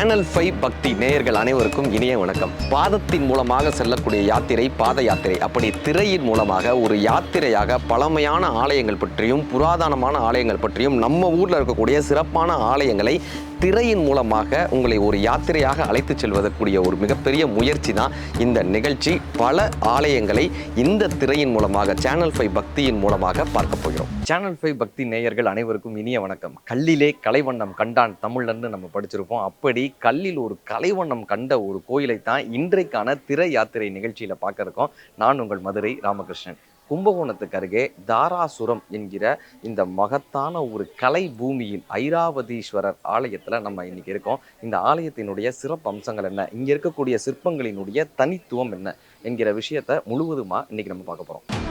Channel five பக்தி நேயர்கள் அனைவருக்கும் இனிய வணக்கம். பாதத்தின் மூலமாக செல்லக்கூடிய யாத்திரை பாத யாத்திரை. அப்படி திரையின் மூலமாக ஒரு யாத்திரையாக பழமையான ஆலயங்கள் பற்றியும் புராதனமான ஆலயங்கள் பற்றியும் நம்ம ஊரில் இருக்கக்கூடிய சிறப்பான ஆலயங்களை திரையின் மூலமாக உங்களை ஒரு யாத்திரையாக அழைத்து செல்வதற்குரிய ஒரு மிகப்பெரிய முயற்சி தான் இந்த நிகழ்ச்சி பல ஆலயங்களை இந்த திரையின் மூலமாக சேனல் ஃபைவ் பக்தியின் மூலமாக பார்க்க போகிறோம். சேனல் ஃபைவ் பக்தி நேயர்கள் அனைவருக்கும் இனிய வணக்கம். கல்லிலே கலைவண்ணம் கண்டான் தமிழ்லன்னு நம்ம படிச்சிருப்போம். அப்படி கல்லில் ஒரு கலைவண்ணம் கண்ட ஒரு கோயிலை தான் இன்றைக்கான திரை யாத்திரை நிகழ்ச்சியில் பார்க்க இருக்கோம் நான் உங்கள் மதுரை ராமகிருஷ்ணன். கும்பகோணத்துக்கு அருகே தாராசுரம் என்கிற இந்த மகத்தான ஒரு கலை பூமியில் ஐராவதீஸ்வரர் ஆலயத்தில் நம்ம இன்னைக்கு இருக்கோம். இந்த ஆலயத்தினுடைய சிறப்பு அம்சங்கள் என்ன? இங்கே இருக்கக்கூடிய சிற்பங்களினுடைய தனித்துவம் என்ன? என்கிற விஷயத்தை முழுவதுமாக இன்னைக்கு நம்ம பார்க்க போகிறோம்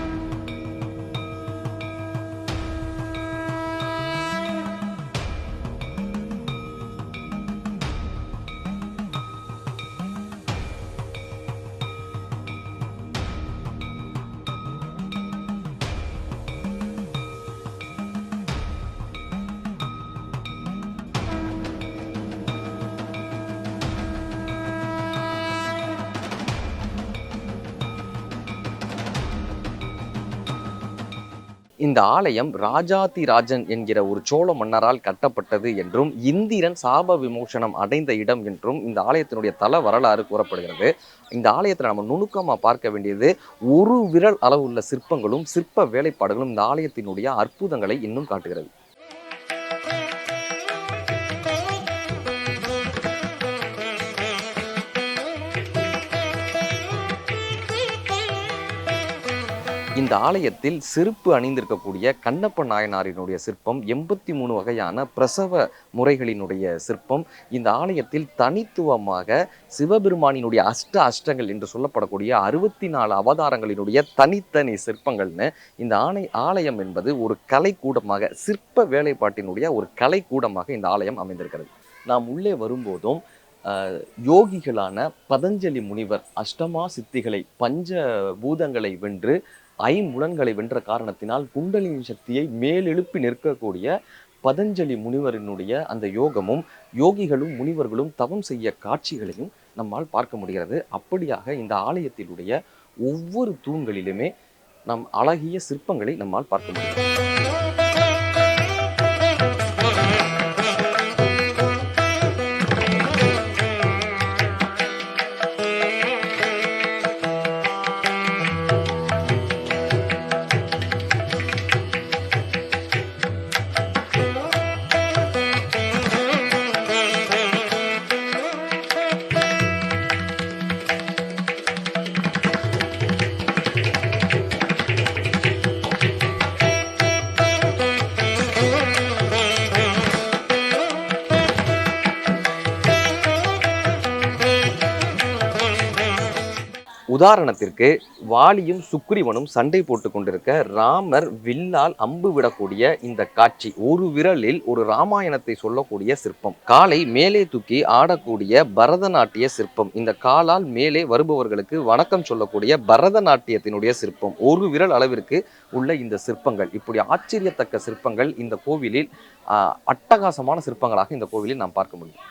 இந்த ஆலயம் ராஜாதி ராஜன் என்கிற ஒரு சோழ மன்னரால் கட்டப்பட்டது என்றும் இந்திரன் சாப விமோசனம் அடைந்த இடம் என்றும் இந்த ஆலயத்தினுடைய தல வரலாறு கூறப்படுகிறது. இந்த ஆலயத்தில் நம்ம நுணுக்கமாக பார்க்க வேண்டியது ஒரு விரல் அளவுள்ள சிற்பங்களும் சிற்ப வேலைப்பாடுகளும் இந்த ஆலயத்தினுடைய அற்புதங்களை இன்னும் காட்டுகிறது. இந்த ஆலயத்தில் செருப்பு அணிந்திருக்கக்கூடிய கண்ணப்ப நாயனாரினுடைய சிற்பம் எண்பத்தி மூணு வகையான பிரசவ முறைகளினுடைய சிற்பம். இந்த ஆலயத்தில் தனித்துவமாக சிவபெருமானினுடைய அஷ்ட அஷ்டங்கள் என்று சொல்லப்படக்கூடிய அறுபத்தி நாலு அவதாரங்களினுடைய தனித்தனி சிற்பங்கள்னு இந்த ஆணை ஆலயம் என்பது ஒரு கலைக்கூடமாக சிற்ப வேலைப்பாட்டினுடைய ஒரு கலைக்கூடமாக இந்த ஆலயம் அமைந்திருக்கிறது. நாம் உள்ளே வரும்போதும் யோகிகளான பதஞ்சலி முனிவர் அஷ்டமா சித்திகளை பஞ்ச பூதங்களை வென்று ஐம்புலன்களை வென்ற காரணத்தினால் குண்டலினி சக்தியை மேலெழுப்பி நிற்கக்கூடிய பதஞ்சலி முனிவரினுடைய அந்த யோகமும் யோகிகளும் முனிவர்களும் தவம் செய்ய காட்சிகளையும் நம்மால் பார்க்க முடிகிறது. அப்படியாக இந்த ஆலயத்தினுடைய ஒவ்வொரு தூண்களிலுமே நம் அழகிய சிற்பங்களை நம்மால் பார்க்க முடியும் உதாரணத்திற்கு வாலியும் சுக்ரீவனும் சண்டை போட்டு கொண்டிருக்க ராமர் வில்லால் அம்பு விடக்கூடிய இந்த காட்சி ஒரு விரலில் ஒரு ராமாயணத்தை சொல்லக்கூடிய சிற்பம். காலை மேலே தூக்கி ஆடக்கூடிய பரதநாட்டிய சிற்பம். இந்த காலால் மேலே வருபவர்களுக்கு வணக்கம் சொல்லக்கூடிய பரதநாட்டியத்தினுடைய சிற்பம். ஒரு விரல் அளவிற்கு உள்ள இந்த சிற்பங்கள். இப்படி ஆச்சரியத்தக்க சிற்பங்கள் இந்த கோவிலில் அட்டகாசமான சிற்பங்களாக இந்த கோவிலில் நாம் பார்க்க முடியும்.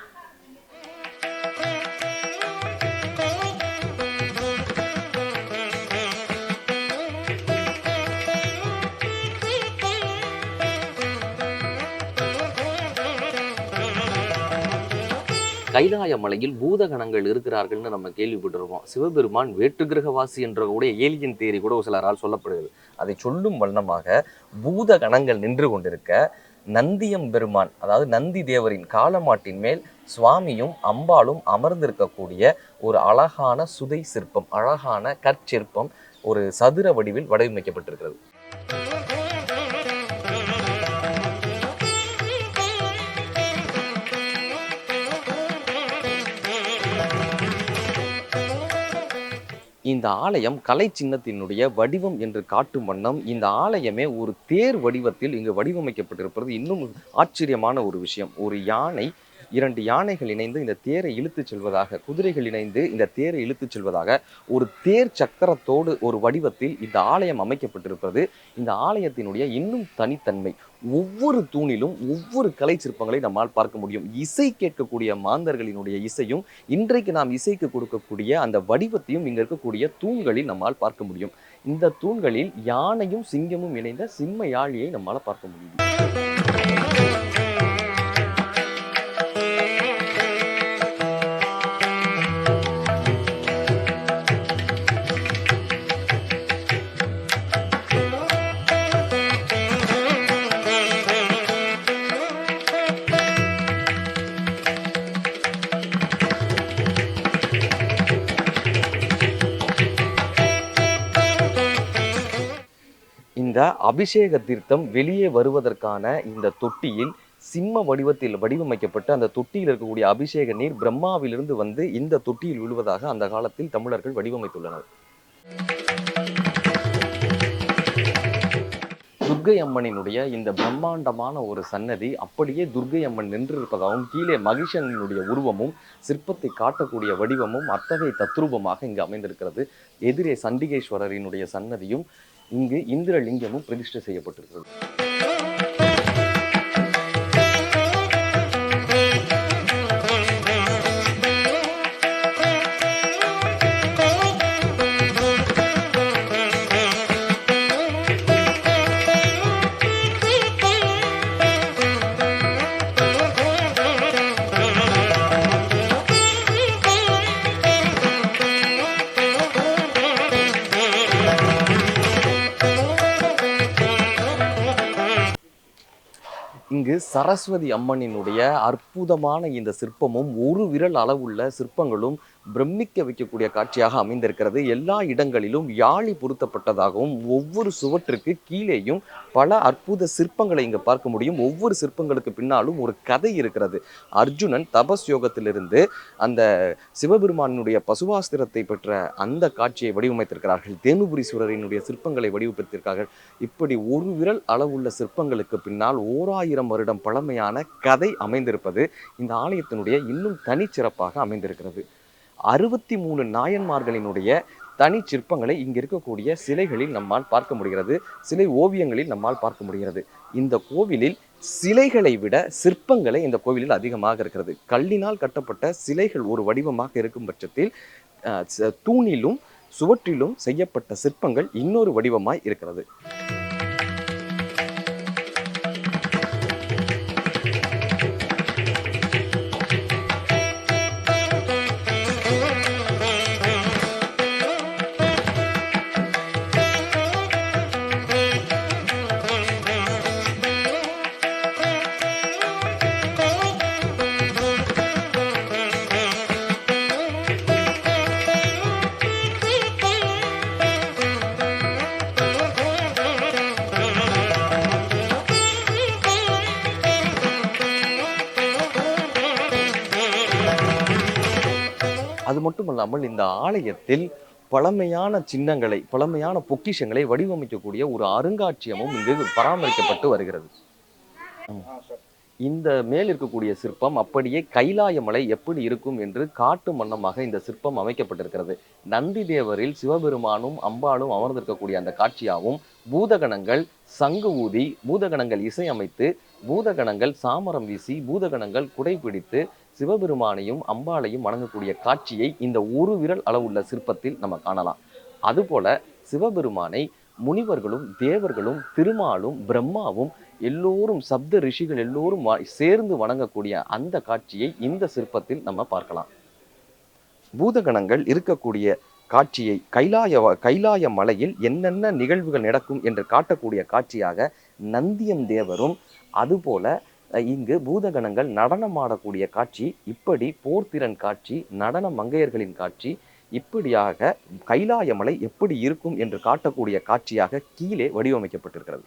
கைலாய மலையில் பூதகணங்கள் இருக்கிறார்கள்னு நம்ம கேள்விப்பட்டிருப்போம் சிவபெருமான் வேற்று கிரகவாசி என்ற கூட ஏலியன் தேரி கூட ஒரு சிலரால் சொல்லப்படுகிறது. அதை சொல்லும் வண்ணமாக பூதகணங்கள் நின்று கொண்டிருக்க நந்தியம் பெருமான் அதாவது நந்தி தேவரின் காலமாட்டின் மேல் சுவாமியும் அம்பாளும் அமர்ந்திருக்கக்கூடிய ஒரு அழகான சுதை சிற்பம் அழகான கற்சிற்பம் ஒரு சதுர வடிவில் வடிவமைக்கப்பட்டிருக்கிறது. இந்த ஆலயம் கலை சின்னத்தினுடைய வடிவம் என்று காட்டும் வண்ணம் இந்த ஆலயமே ஒரு தேர் வடிவத்தில் இங்கு வடிவமைக்கப்பட்டிருப்பது. இன்னும் ஆச்சரியமான ஒரு விஷயம். ஒரு யானை இரண்டு யானைகள் இணைந்து இந்த தேரை இழுத்துச் செல்வதாக குதிரைகள் இணைந்து இந்த தேரை இழுத்துச் செல்வதாக ஒரு தேர் சக்கரத்தோடு ஒரு வடிவத்தில் இந்த ஆலயம் அமைக்கப்பட்டிருப்பது இந்த ஆலயத்தினுடைய இன்னும் தனித்தன்மை ஒவ்வொரு தூணிலும் ஒவ்வொரு கலை சிற்பங்களை நம்மால் பார்க்க முடியும். இசை கேட்கக்கூடிய மாந்தர்களினுடைய இசையும் இன்றைக்கு நாம் இசைக்கு கொடுக்கக்கூடிய அந்த வடிவத்தையும் இங்கே இருக்கக்கூடிய தூண்களில் நம்மால் பார்க்க முடியும். இந்த தூண்களில் யானையும் சிங்கமும் இணைந்த சிம்ம யாழியை நம்மால் பார்க்க முடியும். இந்த அபிஷேக தீர்த்தம் வெளியே வருவதற்கான இந்த தொட்டியில் சிம்ம வடிவத்தில் வடிவமைக்கப்பட்டு அந்த தொட்டியில் இருக்கக்கூடிய அபிஷேக நீர் பிரம்மாவிலிருந்து வந்து இந்த தொட்டியில் விழுவதாக அந்த காலத்தில் தமிழர்கள் வடிவமைத்துள்ளனர். துர்கை அம்மனினுடைய இந்த பிரம்மாண்டமான ஒரு சன்னதி அப்படியே துர்க்கை அம்மன் நின்றிருப்பதாகவும் கீழே மகிஷனினுடைய உருவமும் சிற்பத்தை காட்டக்கூடிய வடிவமும் அத்தகைய தத்ரூபமாக இங்கு அமைந்திருக்கிறது. எதிரே சண்டிகேஸ்வரரினுடைய சன்னதியும் இங்கு இந்திரலிங்கமும் பிரதிஷ்டை செய்யப்பட்டிருக்கிறது. இங்கு சரஸ்வதி அம்மனினுடைய அற்புதமான இந்த சிற்பமும் ஒரு விரல் அளவுள்ள சிற்பங்களும் பிரமிக்க வைக்கக்கூடிய காட்சியாக அமைந்திருக்கிறது. எல்லா இடங்களிலும் யாழி பொருத்தப்பட்டதாகவும் ஒவ்வொரு சுவற்றுக்கு கீழேயும் பல அற்புத சிற்பங்களை இங்கே பார்க்க முடியும். ஒவ்வொரு சிற்பங்களுக்கு பின்னாலும் ஒரு கதை இருக்கிறது. அர்ஜுனன் தபஸ் யோகத்திலிருந்து அந்த சிவபெருமானுடைய பசுவாஸ்திரத்தை பெற்ற அந்த காட்சியை வடிவமைத்திருக்கிறார்கள். தேனுபுரீஸ்வரரினுடைய சிற்பங்களை வடிவமைத்திருக்கிறார்கள். இப்படி ஒரு விரல் அளவுள்ள சிற்பங்களுக்கு பின்னால் ஓராயிரம் வருடம் பழமையான கதை அமைந்திருப்பது இந்த ஆலயத்தினுடைய இன்னும் தனிச்சிறப்பாக அமைந்திருக்கிறது. அறுபத்தி மூணு நாயன்மார்களினுடைய தனி சிற்பங்களை இங்கே இருக்கக்கூடிய சிலைகளில் நம்மால் பார்க்க முடிகிறது. சிலை ஓவியங்களில் நம்மால் பார்க்க முடிகிறது. இந்த கோவிலில் சிலைகளை விட சிற்பங்களை இந்த கோவிலில் அதிகமாக இருக்கிறது. கல்லினால் கட்டப்பட்ட சிலைகள் ஒரு வடிவமாக இருக்கும் பட்சத்தில் அஹ், ச- தூணிலும் சுவற்றிலும் செய்யப்பட்ட சிற்பங்கள் இன்னொரு வடிவமாய் இருக்கிறது. அது மட்டும் இல்லாமல் இந்த ஆலயத்தில் பழமையான சின்னங்களை பழமையான பொக்கிஷங்களை வடிவமைக்கக்கூடிய ஒரு அருங்காட்சியகமும் இங்கு பராமரிக்கப்பட்டு வருகிறது. இந்த மேல் இருக்கக்கூடிய சிற்பம் அப்படியே கைலாய மலை எப்படி இருக்கும் என்று காட்டு மன்னமாக இந்த சிற்பம் அமைக்கப்பட்டிருக்கிறது. நந்தி தேவரில் சிவபெருமானும் அம்பாளும் அமர்ந்திருக்கக்கூடிய அந்த காட்சியாகவும் பூதகணங்கள் சங்கு ஊதி பூதகணங்கள் இசையமைத்து பூதகணங்கள் சாமரம் வீசி பூதகணங்கள் குடைபிடித்து சிவபெருமானையும் அம்பாளையும் வணங்கக்கூடிய காட்சியை இந்த ஒரு விரல் அளவுள்ள சிற்பத்தில் நம்ம காணலாம். அதுபோல சிவபெருமானை முனிவர்களும் தேவர்களும் திருமாலும் பிரம்மாவும் எல்லோரும் சப்த ரிஷிகள் எல்லோரும் சேர்ந்து வணங்கக்கூடிய அந்த காட்சியை இந்த சிற்பத்தில் நம்ம பார்க்கலாம். பூதகணங்கள் இருக்கக்கூடிய காட்சியை கைலாய கைலாய மலையில் என்னென்ன நிகழ்வுகள் நடக்கும் என்று காட்டக்கூடிய காட்சியாக நந்தியம் தேவரும் அதுபோல இங்கு பூதகணங்கள் நடனமாடக்கூடிய காட்சி இப்படி போர்த்திறன் காட்சி நடன மங்கையர்களின் காட்சி இப்படியாக கைலாய மலை எப்படி இருக்கும் என்று காட்டக்கூடிய காட்சியாக கீழே வடிவமைக்கப்பட்டிருக்கிறது.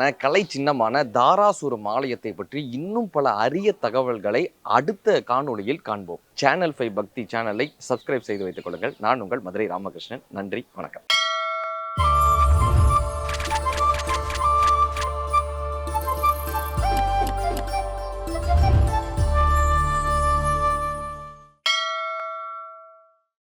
தொன்மையான கலை சின்னமான தாராசுரம் ஆலயத்தை பற்றி இன்னும் பல அரிய தகவல்களை அடுத்த காணொளியில் காண்போம். சேனல் ஃபைவ் பக்தி சேனலை சப்ஸ்கிரைப் செய்து வைத்துக் கொள்ளுங்கள். நான் உங்கள் மதுரை ராமகிருஷ்ணன். நன்றி வணக்கம்.